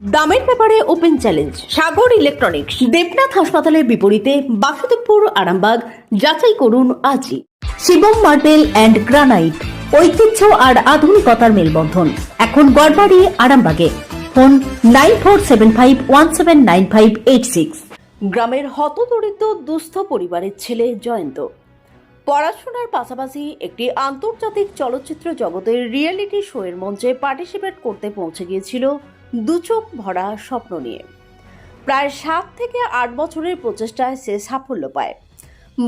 দামের ব্যাপারে open challenge, Sagar electronics, Debnath হাসপাতালের বিপরীতে বাসুদেবপুর, আরামবাগ, যাচাই করুন আজই। শিবম মার্বেল অ্যান্ড গ্রানাইট, ঐতিহ্য আর আধুনিকতার মেলবন্ধন। এখন গড়বাড়ি, আরামবাগে। Phone nine four seven five one seven nine five eight six. গ্রামের হতদরিদ্র, দুস্থ পরিবারের ছেলে জয়ন্ত। পড়াশোনার পাশাপাশি একটি আন্তর্জাতিক চলচ্চিত্র জগতের রিয়েলিটি শোয়ের মঞ্চে পার্টিসিপেট করতে পৌঁছে গিয়েছিল দুচোখ ভরা স্বপ্ন নিয়ে। প্রায় সাত থেকে আট বছরের প্রচেষ্টায় সে সাফল্য পায়।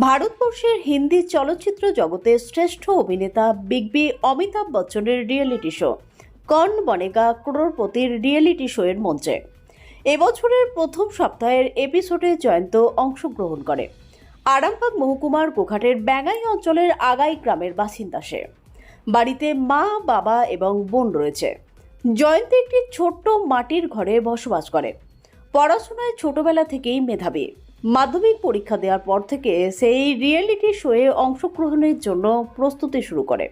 ভারতবর্ষের হিন্দি চলচ্চিত্র জগতে শ্রেষ্ঠ অভিনেতা বিগ বি অমিতাভ বচ্চনের রিয়েলিটি শো কর্ণ বনেগা ক্রোড়পতির রিয়েলিটি শোয়ের মঞ্চে। এবছরের প্রথম সপ্তাহের এপিসোডে জয়ন্ত অংশগ্রহণ করে। আরামবাগ মহকুমার গোঘাটের ব্যাঙ্গাই অঞ্চলের আগাই গ্রামের বাসিন্দা সে। বাড়িতে মা, বাবা এবং বোন রয়েছে। জয়ন্ত একটি ছোট্ট মাটির ঘরে বসবাস করে। পড়াশোনায় ছোটবেলা থেকেই মেধাবী। মাধ্যমিক পরীক্ষা দেওয়ার পর থেকে সেই রিয়েলিটি শোয়ে অংশগ্রহণের জন্য প্রস্তুতি শুরু করে।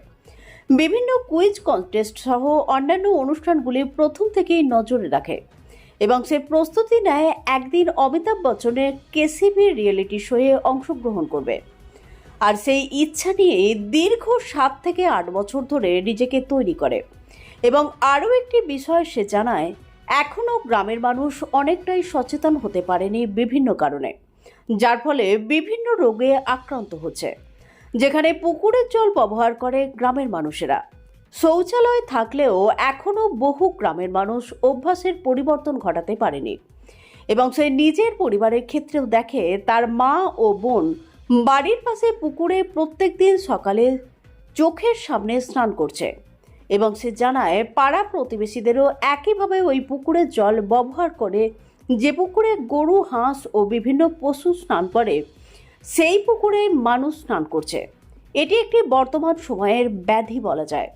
বিভিন্ন কুইজ কনটেস্ট সহ অন্যান্য অনুষ্ঠানগুলি প্রথম থেকেই নজরে রাখে এবং সে প্রস্তুতি নেয় একদিন অমিতাভ বচ্চনের কেসিবি রিয়েলিটি শোয়ে অংশগ্রহণ করবে। আর সেই ইচ্ছা নিয়ে দীর্ঘ সাত থেকে আট বছর ধরে নিজেকে তৈরি করে। এবং আরও একটি বিষয় সে জানায় এখনও গ্রামের মানুষ অনেকটাই সচেতন হতে পারেনি বিভিন্ন কারণে, যার ফলে বিভিন্ন রোগে আক্রান্ত হচ্ছে, যেখানে পুকুরের জল ব্যবহার করে গ্রামের মানুষেরা। শৌচালয় থাকলেও এখনও বহু গ্রামের মানুষ অভ্যাসের পরিবর্তন ঘটাতে পারেনি এবং সে নিজের পরিবারের ক্ষেত্রেও দেখে তার মা ও বোন বাড়ির পাশে পুকুরে প্রত্যেক দিন সকালে চোখের সামনে স্নান করছে। এবং সে জানায়, পাড়া প্রতিবেশীদেরও একইভাবে ওই পুকুরের জল ব্যবহার করে। যে পুকুরে গরু, হাঁস ও বিভিন্ন পশু স্নান করে, সেই পুকুরে মানুষ স্নান করছে। এটি একটি বর্তমান সময়ের ব্যাধি বলা যায়।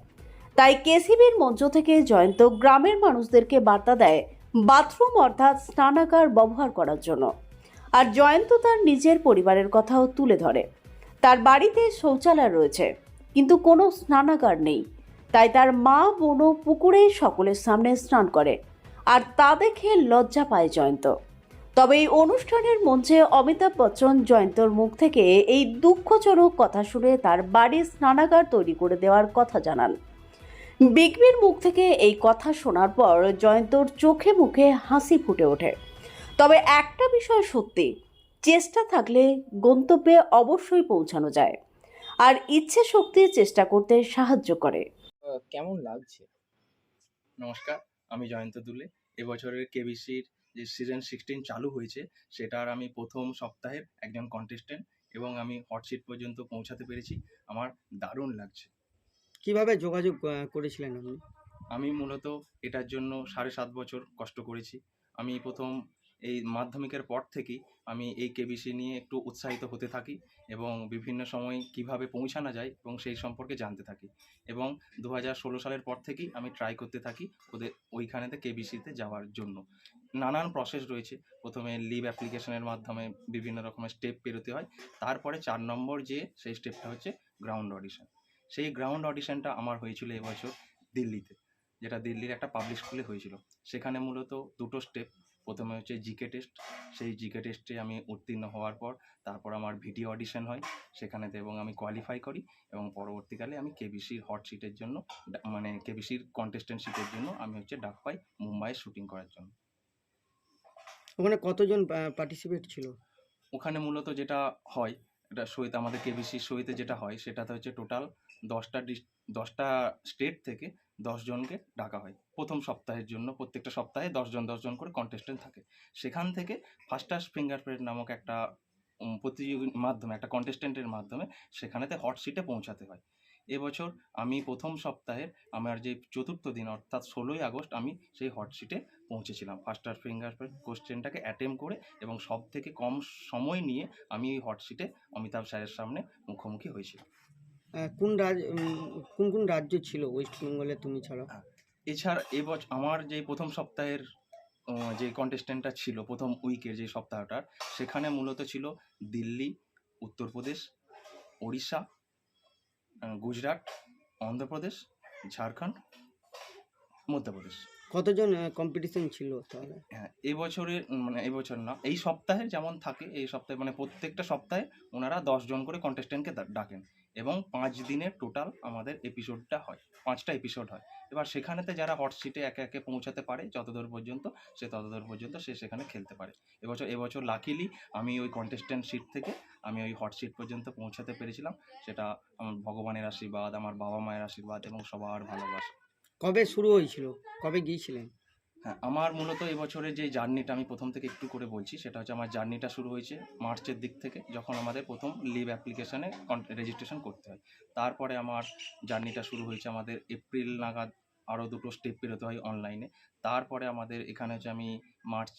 তাই কেসিবির মঞ্চ থেকে জয়ন্ত গ্রামের মানুষদেরকে বার্তা দেয়, বাথরুম অর্থাৎ স্নানাগার ব্যবহার করার জন্য। আর জয়ন্ত তার নিজের পরিবারের কথাও তুলে ধরে। তার বাড়িতে শৌচালয় রয়েছে, কিন্তু কোনো স্নানাগার নেই। তাই তার মা, বোনও পুকুরে সকলের সামনে স্নান করে আর তা দেখে লজ্জা পায় জয়ন্ত। তবে এই অনুষ্ঠানের মঞ্চে অমিতাভ বচ্চন জয়ন্তর মুখ থেকে এই দুঃখজনক কথা শুনে তার বাড়ির স্নানাগার তৈরি করে দেওয়ার কথা জানান। বিগবির মুখ থেকে এই কথা শোনার পর জয়ন্তর চোখে মুখে হাসি ফুটে ওঠে। তবে একটা বিষয় সত্যি, চেষ্টা থাকলে গন্তব্যে অবশ্যই পৌঁছানো যায়। আর ইচ্ছে শক্তি চেষ্টা করতে সাহায্য করে। কেমন লাগছে? নমস্কার আমি জয়ন্ত দুলে। এবছরের কেবিসির যে সিজন সিক্সটিন চালু হয়েছে সেটার আমি প্রথম সপ্তাহের একজন কন্টেস্টেন্ট এবং আমি হটসিট পর্যন্ত পৌঁছাতে পেরেছি। আমার দারুণ লাগছে। কীভাবে যোগাযোগ আহ, করেছিলেন আপনি? আমি মূলত এটার জন্য সাড়ে সাত বছর কষ্ট করেছি। আমি প্রথম এই মাধ্যমিকের পর থেকেই আমি এই কেবিসি নিয়ে একটু উৎসাহিত হতে থাকি এবং বিভিন্ন সময় কীভাবে পৌঁছানো যায় এবং সেই সম্পর্কে জানতে থাকি এবং দু সালের পর থেকেই আমি ট্রাই করতে থাকি ওদের ওইখানেতে কেবিসিতে যাওয়ার জন্য। নানান প্রসেস রয়েছে। প্রথমে লিভ অ্যাপ্লিকেশনের মাধ্যমে বিভিন্ন রকমের স্টেপ পেরোতে হয়। তারপরে চার নম্বর যে সেই স্টেপটা হচ্ছে গ্রাউন্ড অডিশন সেই গ্রাউন্ড অডিশনটা আমার হয়েছিল এবছর দিল্লিতে। যেটা দিল্লির একটা পাবলিক স্কুলে হয়েছিল। সেখানে মূলত দুটো স্টেপ প্রথমে হচ্ছে জিকে টেস্ট সেই জিকে টেস্টে আমি উত্তীর্ণ হওয়ার পর তারপর আমার ভিডিও অডিশন হয় সেখানেতে এবং আমি কোয়ালিফাই করি এবং পরবর্তীকালে আমি কেবিসির হট সিটের জন্য মানে কেবিসির কন্টেস্টেন্ট সিটের জন্য আমি হচ্ছে ডাক পাই মুম্বাইয়ে শুটিং করার জন্য। ওখানে কতজন পার্টিসিপেট ছিল? ওখানে মূলত যেটা হয় এটা শোয়েতে, আমাদের কেবিসির শোয়েতে যেটা হয়, সেটাতে হচ্ছে টোটাল দশটা ডিস দশটা স্টেট থেকে দশজনকে ডাকা হয়। প্রথম সপ্তাহের জন্য, প্রত্যেকটা সপ্তাহে দশজন দশজন করে কন্টেস্টেন্ট থাকে। সেখান থেকে ফাস্টাস ফিঙ্গারপ্রিন্ট নামক একটা প্রতিযোগীর মাধ্যমে, একটা কন্টেস্টেন্টের মাধ্যমে, সেখানেতে হট সিটে পৌঁছাতে হয়। এবছর আমি প্রথম সপ্তাহের আমার যে চতুর্থ দিন অর্থাৎ ষোলোই আগস্ট আমি সেই হট সিটে পৌঁছেছিলাম। ফাস্টার ফিঙ্গারপ্রিন্ট কোশ্চেনটাকে অ্যাটেম্প করে এবং সব থেকে কম সময় নিয়ে আমি এই হট সিটে অমিতাভ স্যারের সামনে মুখোমুখি হয়েছিলাম কোন রাজ কোন কোন রাজ্য ছিল ওয়েস্ট বেঙ্গলে তুমি ছাড়া এছাড়া এবছর আমার যে প্রথম সপ্তাহের যে কন্টেস্টেন্টটা ছিল প্রথম উইকের যে সপ্তাহটার সেখানে মূলত ছিল দিল্লি উত্তরপ্রদেশ ওড়িশা গুজরাট অন্ধ্রপ্রদেশ ঝাড়খণ্ড মধ্যপ্রদেশ। কতজন কম্পিটিশন ছিল তাহলে? হ্যাঁ এবছরের মানে এবছর না এই সপ্তাহে যেমন থাকে এই সপ্তাহে মানে প্রত্যেকটা সপ্তাহে ওনারা দশজন করে কন্টেস্ট্যান্টকে ডাকেন এবং পাঁচ দিনের টোটাল আমাদের এপিসোডটা হয় পাঁচটা এপিসোড হয়। এবার সেখানেতে যারা হট সিটে একে একে পৌঁছাতে পারে, যতদূর পর্যন্ত সে ততদূর পর্যন্ত সে সেখানে খেলতে পারে। এবছর এবছর লাকিলি আমি ওই কন্টেস্ট্যান্ট সিট থেকে আমি ওই হট সিট পর্যন্ত পৌঁছাতে পেরেছিলাম। সেটা আমার ভগবানের আশীর্বাদ, আমার বাবা মায়ের আশীর্বাদ এবং সবার ভালোবাসা। কবে শুরু হয়েছিল? কবে গিয়েছিলেন? হ্যাঁ আমার মূলত এবছরের যে জার্নিটা আমি প্রথম থেকে একটু করে বলছি, সেটা হচ্ছে আমার জার্নিটা শুরু হয়েছে মার্চের দিক থেকে, যখন আমাদের প্রথম লিভ অ্যাপ্লিকেশানে রেজিস্ট্রেশন করতে হয়। তারপরে আমার জার্নিটা শুরু হয়েছে আমাদের এপ্রিল নাগাদ, আরও দুটো স্টেপ পেরোতে হয় অনলাইনে তারপরে আমাদের এখানে হচ্ছে আমি মার্চ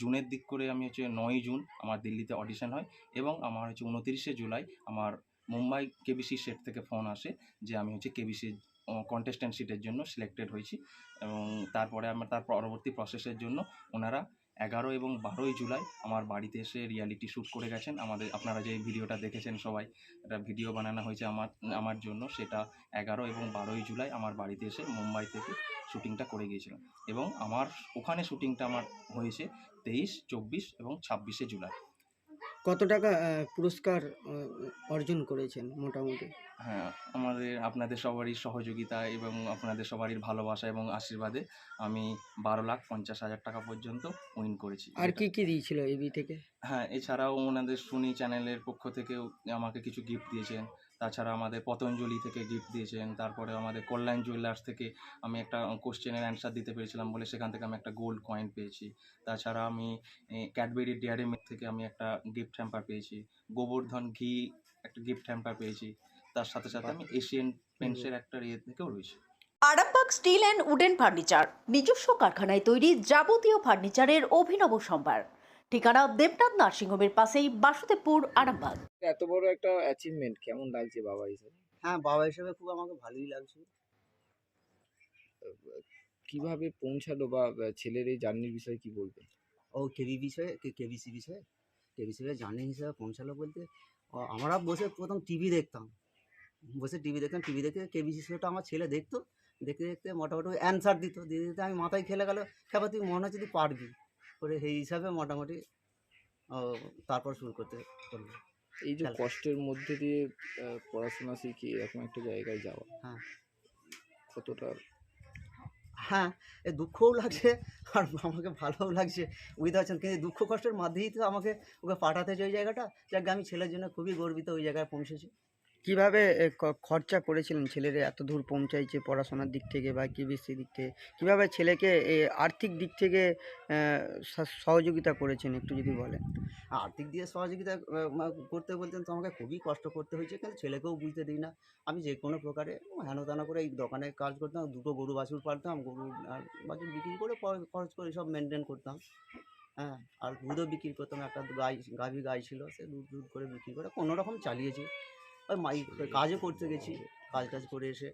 জুনের দিক করে আমি হচ্ছে নয় জুন আমার দিল্লিতে অডিশন হয় এবং আমার হচ্ছে উনতিরিশে জুলাই আমার মুম্বাই কেবিসি সেট থেকে ফোন আসে যে আমি হচ্ছে কেবিসি কন্টেস্ট্যান্ট সিটের জন্য সিলেক্টেড হয়েছি এবং তারপরে আমার তার পরবর্তী প্রসেসের জন্য ওনারা এগারো এবং বারোই জুলাই আমার বাড়িতে এসে রিয়ালিটি শ্যুট করে গেছেন। আমাদের, আপনারা যে ভিডিওটা দেখেছেন সবাই, একটা ভিডিও বানানো হয়েছে আমার আমার জন্য। সেটা এগারো এবং বারোই জুলাই আমার বাড়িতে এসে মুম্বাই থেকে শ্যুটিংটা করে গিয়েছিলাম। এবং আমার ওখানে শ্যুটিংটা আমার হয়েছে তেইশ, চব্বিশ এবং ছাব্বিশে জুলাই। কত টাকা পুরস্কার অর্জন করেছেন মোটামুটি? হ্যাঁ আমাদের আপনাদের সবারই সহযোগিতা এবং আপনাদের সবারই ভালোবাসা এবং আশীর্বাদে আমি বারো লাখ পঞ্চাশ হাজার টাকা পর্যন্ত উইন করেছি। আর কি কি দিয়েছিল এবি থেকে? হ্যাঁ এছাড়াও ওনাদের সুনি চ্যানেলের পক্ষ থেকেও আমাকে কিছু গিফট দিয়েছেন। তাছাড়া আমাদের পতঞ্জলি থেকে গিফট দিয়েছেন, তারপরে আমাদের কল্যাণ জুয়েলার্স থেকে আমি একটা কোশ্চেনের অ্যান্সার দিতে পেরেছিলাম বলে সেখান থেকে আমি একটা গোল্ড কয়েন পেয়েছি। তাছাড়া আমি ক্যাডবেরি ডেয়ারি মিল্ক থেকে আমি একটা গিফট হ্যাম্পার পেয়েছি। গোবর্ধন ঘি একটা গিফট হ্যাম্পার পেয়েছি। তার সাথে সাথে আমি এশিয়ান পেন্টসের একটা ইয়ে থেকেও রয়েছে। Arambagh steel and wooden furniture নিজস্ব কারখানায় তৈরি যাবতীয় ফার্নিচারের অভিনব সম্ভার। ঠিকানা দেবনাথ নার্সিংহোমের পাশেই বাসুদেবপুর, আরামবাগ। এত বড় একটা অ্যাচিভমেন্ট কেমন লাগছে বাবা হিসেবে? হ্যাঁ বাবা হিসেবে খুব আমাকে ভালোই লাগছে। কীভাবে পৌঁছালো বা ছেলের এই জার্নির বিষয়ে কি বলবেন? ও কেবি বিষয়ে? কেবিসি বিষয়ে? কেবিসি বিষয়ে জার্নি হিসেবে পৌঁছালো বলতে আমরা বসে প্রথম টিভি দেখতাম। বসে টিভি দেখতাম টিভি দেখে কেবিসি শোটা আমার ছেলে দেখতো। দেখতে দেখতে মোটামুটি অ্যান্সার দিত। দিতে দিতে আমি মাথায় খেলে গেল খেপা তুই মনে হচ্ছে তুই পারবি? করে সেই হিসাবে মোটামুটি ও, তারপর শুরু করতে করল। এই যে কষ্টের মধ্যে দিয়ে পড়াশোনা শিখে এরকম একটা জায়গায় যাওয়া হ্যাঁ। কতটা হ্যাঁ এ দুঃখও লাগছে আর আমাকে ভালোও লাগছে বুঝতে পারছেন? কিন্তু দুঃখ কষ্টের মাধ্যমেই তো আমাকে ওকে পাঠাতে হয়েছে ওই জায়গাটা। যাকে আমি ছেলের জন্য খুবই গর্বিত ওই জায়গায় পৌঁছেছি। কীভাবে খরচা করেছিলেন ছেলেরা এত দূর পৌঁছাইছে পড়াশোনার দিক থেকে বা কেবিসি দিক থেকে? কীভাবে ছেলেকে আর্থিক দিক থেকে সহযোগিতা করেছেন একটু যদি বলেন? আর্থিক দিয়ে সহযোগিতা করতে বলতেন তো আমাকে খুবই কষ্ট করতে হয়েছে, কিন্তু ছেলেকেও বুঝতে দিই না। আমি যে কোনো প্রকারে হেন তেন করে এই দোকানে কাজ করতাম, দুটো গরু বাছুর পালতাম, গরু বাছুর বিক্রি করে খরচ করে সব মেনটেন করতাম। হ্যাঁ আর দুধও বিক্রি করতাম, একটা গাই, গাভী গাই ছিল, সে দুধ দুধ করে বিক্রি করে কোনো রকম চালিয়েছি। ওই মাই কাজও করতে গেছি কাজ টাজ করে এসে।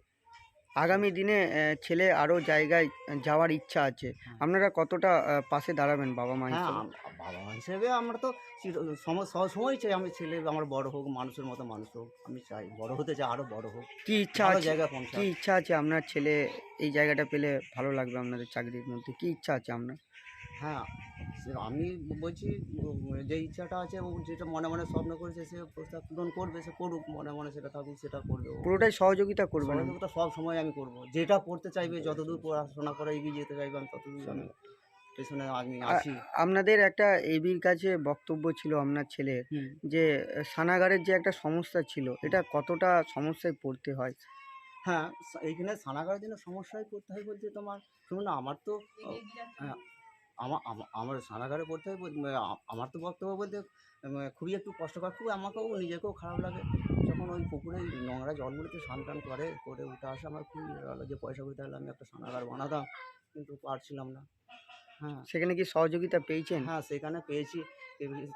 আগামী দিনে ছেলে আরও জায়গায় যাওয়ার ইচ্ছা আছে। হ্যাঁ। আপনারা কতটা পাশে দাঁড়াবেন বাবা মা হ্যাঁ বাবা মা হিসেবে আমরা তো চির- সম- সব সময় চাই আমি ছেলে আমার বড় হোক মানুষের মতো মানুষ হোক আমি চাই। বড় হতে চাই আরও বড় হোক। কি ইচ্ছা আছে? জায়গায় পৌঁছা কি ইচ্ছা আছে আপনার ছেলে এই জায়গাটা পেলে ভালো লাগবে আপনাদের চাকরির মধ্যে? কি ইচ্ছা আছে আপনার? হ্যাঁ আমি বলছি যে ইচ্ছাটা আছে ও যেটা মনে মনে স্বপ্ন করেছে সে প্রস্তাব পূরণ করবে সে করুক মনে মনে সেটা থাকুক সেটা করবে পুরোটাই সহযোগিতা করবে সহযোগিতা সব সময় আমি করব। যেটা পড়তে চাইবে যতদূর পড়াশোনা করে এগিয়ে যেতে চাইবে আমি ততদূর আমি পেছনে আমি আছি। আপনাদের একটা এবির কাছে বক্তব্য ছিল আপনার ছেলের হুম। যে সানাগারের যে একটা সমস্যা ছিল এটা কতটা সমস্যায় পড়তে হয়? হ্যাঁ এইখানে সানাগারের জন্য সমস্যায় পড়তে হয় বলতে তোমার শুনুন না আমার তো হ্যাঁ, আমার আমা- আমার স্নানাগারে পড়তে হয় আমার তো বক্তব্য বলতে খুবই একটু কষ্টকর খুব আমাকেও নিজেকেও খারাপ লাগে। যখন ওই পুকুরে নোংরা জলগুলিতে স্নান টান করে করে উঠে আসে আমার খুবই ভালো যে পয়সা করতে হলে আমি একটা স্নানাগার বানাতাম কিন্তু পারছিলাম না। হ্যাঁ। সেখানে কি সহযোগিতা পেয়েছেন? হ্যাঁ সেখানে পেয়েছি।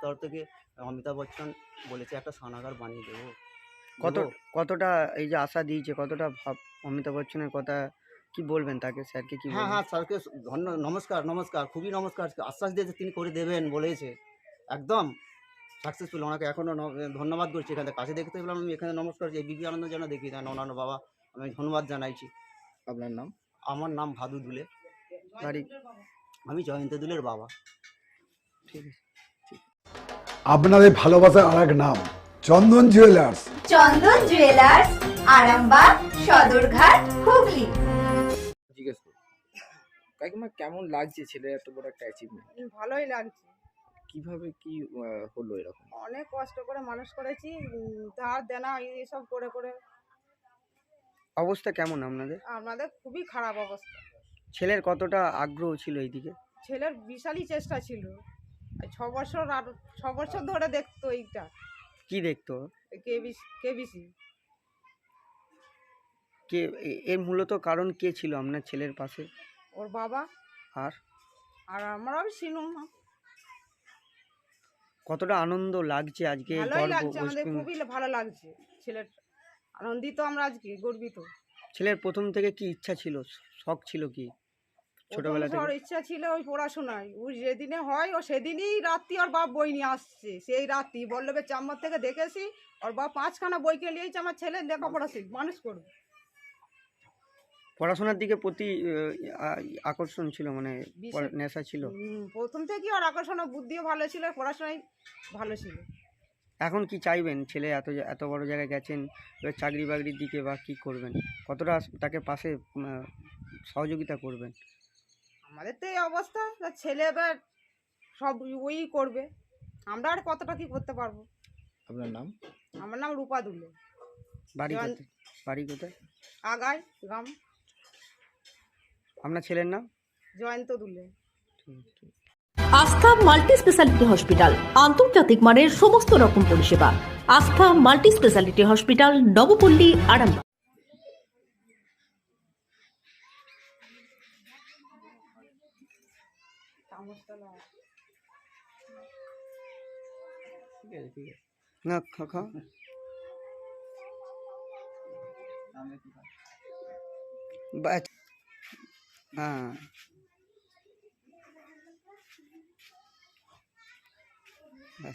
তরফ থেকে অমিতাভ বচ্চন বলেছে একটা স্নানাগার বানিয়ে দেবো। কত কতটা এই যে আশা দিয়েছে কতটা ভাব অমিতাভ বচ্চনের কথা কি বলবেন তাকে স্যারকে কি হ্যাঁ হ্যাঁ স্যারকে ধন্য নমস্কার নমস্কার খুবই নমস্কার আশ্বাস দিয়েছে তিনি করে দেবেন বলেছে একদম সাকসেসফুল ওনাকে এখনও ধন্যবাদ করছি এখানে কাছে দেখতে পেলাম আমি এখানে নমস্কার এই বিবি আনন্দ যেন দেখি দেন অন্যান্য বাবা আমি ধন্যবাদ জানাইছি। আপনার নাম? আমার নাম ভাদু দুলে। বাড়ি? আমি জয়ন্ত দুলের বাবা। ঠিক আছে। আপনাদের ভালোবাসার আর এক নাম চন্দন জুয়েলার্স। চন্দন জুয়েলার্স আরামবাগ সদরঘাট হুগলি। কাকিমা কেমন লাগছে ছেলের এত বড় একটা অ্যাচিভমেন্ট ভালোই লাগছে। কীভাবে কি হলো এরকম? অনেক কষ্ট করে মানুষ করেছি ধার দেনা এইসব করে করে। অবস্থা কেমন আপনাদের? আমাদের খুবই খারাপ অবস্থা। ছেলের কতটা আগ্রহ ছিল এইদিকে? ছেলের বিশালই চেষ্টা ছিল। ছ বছর আর ছ বছর ধরে দেখতো এইটা। কি দেখতো? KBC KBC. কে এর মূলত কারণ কে ছিল আপনার ছেলের পাশে? ওর বাবা আর? আর আমরাও সিনেমা কতটা আনন্দ লাগছে আজকে ভালোই লাগছে আমাদের খুবই ভালো লাগছে ছেলের আনন্দিত আমরা আজকে গর্বিত। ছেলের প্রথম থেকে কি ইচ্ছা ছিল? শখ ছিল কি? ছোটবেলা প্রথম ওর থেকে? ইচ্ছা ছিল ওই পড়াশোনায়। ও যেদিনে হয় ও সেদিনই রাত্রি ওর বাপ বই নিয়ে আসছে। সেই রাত্রি বল্লভের চাম্বার থেকে দেখেছি ওর বাপ পাঁচখানা বইকে নিয়েছে আমার ছেলে লেখাপড়া শিখ মানুষ করবে। পড়াশোনার দিকে প্রতি আকর্ষণ ছিল মানে নেশা ছিল। প্রথম থেকে ওর আকর্ষণ ও বুদ্ধিও ভালো ছিল পড়াশোনায় ভালো ছিল। এখন কি চাইবেন? ছেলে এত এত বড় জায়গায় গেছেন এবার চাকরি বাকরির দিকে বা কি করবেন? কতটা তাকে পাশে সহযোগিতা করবেন? আমাদের তো এই অবস্থা ছেলে এবার সব ওই করবে। আমরা আর কতটা কি করতে পারব? আপনার নাম? আমার নাম রূপা দুলে। বাড়ি কোথায়? বাড়ি কোথায়? আগায় গ্রাম। আপনার ছেলের নাম? জয়ন্ত দুলে। আস্থা মাল্টি স্পেশালিটি হসপিটাল আন্তর্জাতিক মানের সমস্ত রকম পরিষেবা। Astha multi speciality hospital Nabapalli Arambagh. ঠিক আছে ঠিক আছে না খা খা বা- হ্যাঁ